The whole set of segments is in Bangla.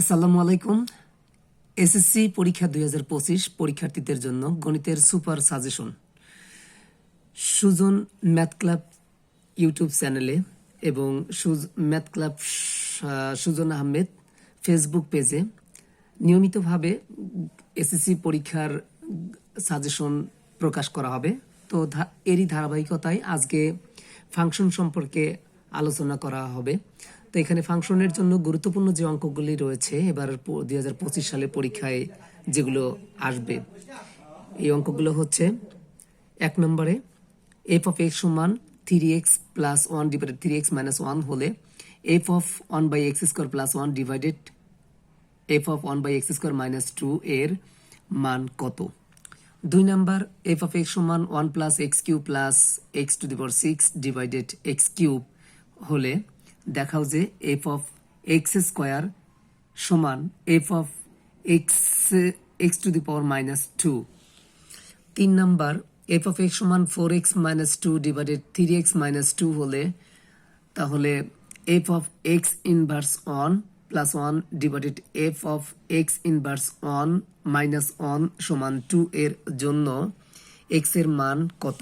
আসসালামু আলাইকুম। এসএসসি পরীক্ষা দুই হাজার পঁচিশ পরীক্ষার্থীদের জন্য গণিতের super suggestion. Sujon math club YouTube চ্যানেলে এবং math club Sujon Ahmed Facebook পেজে নিয়মিতভাবে এসএসসি পরীক্ষার সাজেশন প্রকাশ করা হবে। তো এরই ধারাবাহিকতায় আজকে ফাংশন সম্পর্কে আলোচনা করা হবে। তো এখানে ফাংশনের জন্য গুরুত্বপূর্ণ যে অঙ্কগুলি রয়েছে, এবার দুই হাজার পঁচিশ সালে পরীক্ষায় যেগুলো আসবে, এই অঙ্কগুলো হচ্ছে, এক নম্বরে এফ অফ এক্স সমান three X plus one divided three X minus one হলে F of one by X square plus one divided F of one by X square minus two এর মান কত? দুই নাম্বার এফ অফ এক্স সমান one plus X cube plus X to the six divided X cube হলে দেখাও যে এফ অফ এক্স স্কোয়ার সমান F of X X to the power minus two তিন নাম্বার এফ অফ এক্স সমান four X minus two divided three X minus two হলে তাহলে F of X inverse one plus one divided F of X inverse one minus one সমান টু এর জন্য এক্সের মান কত?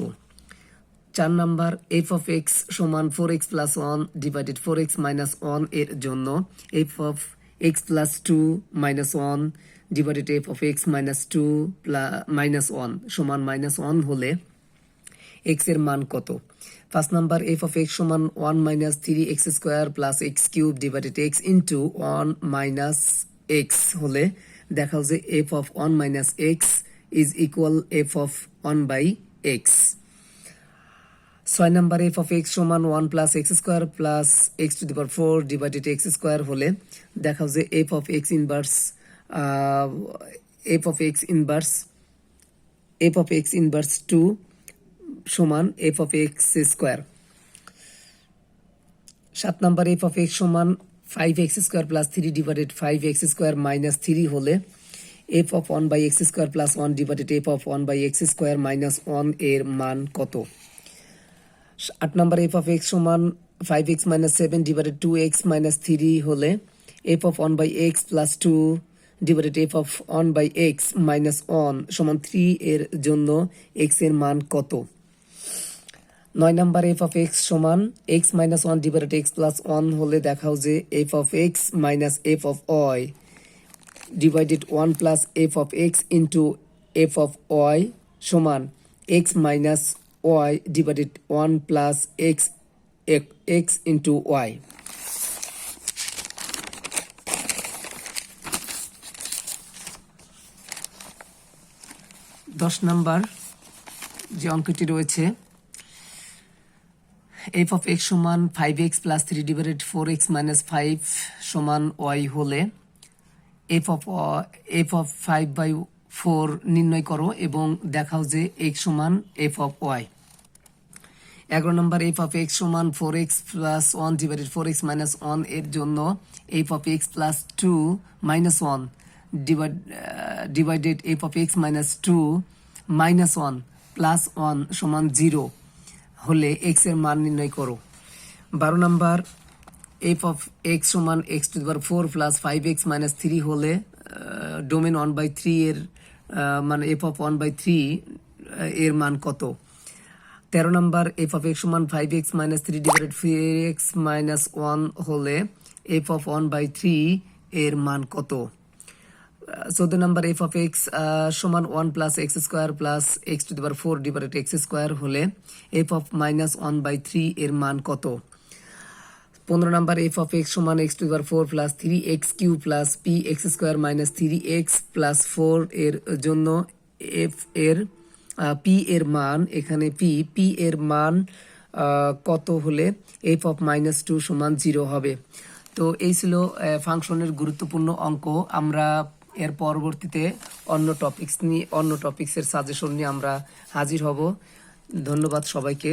চার নাম্বার এফ অফ এক্স সমান four X plus one divided four X minus ওয়ানের জন্য F of X plus two minus one divided F of X minus two minus one সমান মাইনাস ওয়ান হলে এক্সের মান কত? First number F of X সমান one minus three X square plus X cube divided X into one minus X হলে দেখাও যে F of one minus X is equal F of one by X ছয় নাম্বার এফ অফ এক্স সমান one plus X square plus X to the power four divided X square হলে দেখাও যে F of X inverse F of X inverse F of X inverse two সমান এফ অফ এক্স স্কোয়ার সাত নাম্বার এফ অফ এক্স সমান five X square plus three divided five X square minus three হলে F of one by X square plus one divided F of one by X square minus ওয়ানের মান কত? আট নাম্বার এফ অফ এক্স সমান five X minus seven divided two X minus three হলে F of one by X plus two divided F of one by X minus one সমান থ্রি এর জন্য এক্সের মান কত? নয় নাম্বার এফ অফ এক্স সমান X minus one divided X plus one হলে দেখাও যে F of X minus F of Y divided one plus F of X into F of Y সমান X minus Y divided one plus X X into Y দশ নাম্বার যে অঙ্কটি রয়েছে এফ অফ এক্স সমান five X plus three divided four X minus five সমান ওয়াই হলে F of F of five by four নির্ণয় করো এবং দেখাও যে এক্স সমান এফ অফ ওয়াই এগারো নম্বর এফ অফ এক্স সমান four X plus one divided four X minus ওয়ানের জন্য F of X plus two minus one divided F of X minus two minus one plus one সমান জিরো হলে এক্সের মান নির্ণয় করো। বারো নম্বর এফ অফ এক্স সমান X two power four plus five X minus three হলে ডোমেন ওয়ান বাই থ্রি এর মানে F of one by three এর মান কত? তেরো নম্বর এফ অফ এক্স সমান five X minus three divided three X minus one হলে F of one by three এর মান কত? চোদ্দ নম্বর এফ অফ এক্স সমান one plus X square plus X to the power four divided X square হলে F of minus one by three এর মান কত? পনেরো নম্বর এফ অফ এক্স সমান X to the power four plus three X cube plus P X square minus three X plus four এর জন্য এফ এর পি এর মান, এখানে পি পি এর মান কত হলে এফ অফ মাইনাস টু সমান জিরো হবে। তো এই ছিল ফাংশনের গুরুত্বপূর্ণ অঙ্ক। আমরা এর পরবর্তীতে অন্য টপিক্স নিয়ে, অন্য টপিক্সের সাজেশন নিয়ে আমরা হাজির হব। ধন্যবাদ সবাইকে।